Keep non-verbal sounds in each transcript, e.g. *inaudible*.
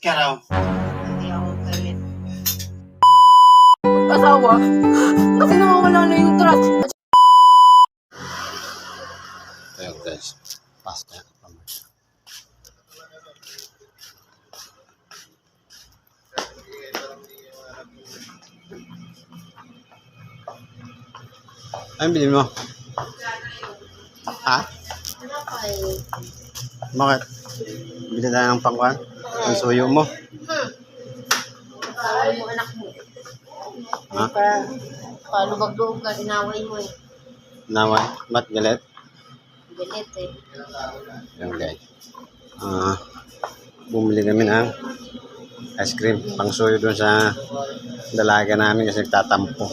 ka raw. Hindi ako galit. Asawa. Kasi nawawala na yung trust. Ayun guys. Pasta. Ano bilhin mo? Ha? Eh? Bakit? Bili tayo ng pangwan? Ang suyo mo? Kaway mo anak mo. Ha? Pa, palubag-loob ka, inaway mo eh. Naway? Ba't galit? Galit eh. Yan guys. Ah, bumili kami ng ice cream pang suyo doon sa dalaga namin kasi nagtatampo.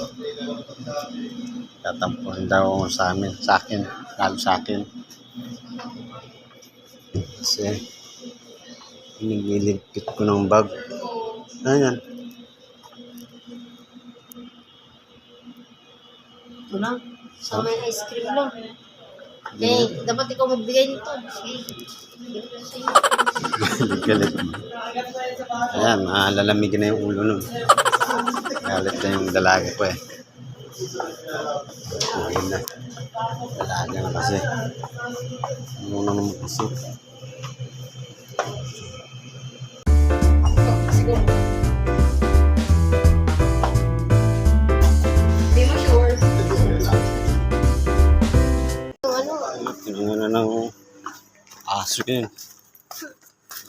Tatampo rin daw sa amin, sa akin, lalo sa akin. Kasi nililigpit ko ng bag. Ano yan? Ito lang. Sa may ice cream lang. Eh, dapat ikaw magbigay nito. Sige. *laughs* Galit. Ayan, ah, lalamigin na yung ulo nun. Galit na yung dalaga ko eh. Ayun na. Dalaga na kasi. Ano na naman kasi. Aso yun.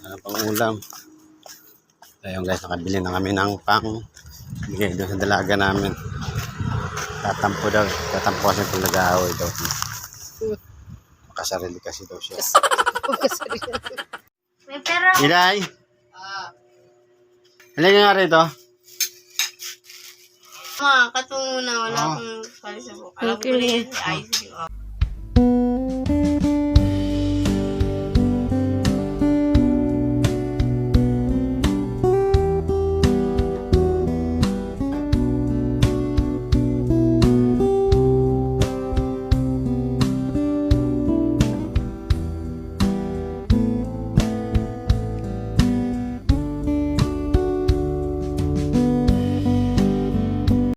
Ano pang ulam. Ayun guys, nakabili na kami ng pang bigay doon sa dalaga namin. Tatampo daw. Tatampo kasi kung nag-aaway daw. Makasarili kasi daw siya. may pera. Ilay! Halika nga rito. Ma, katong muna, wala akong pala sa buka. Alam ko Okay. na yun, ice cream.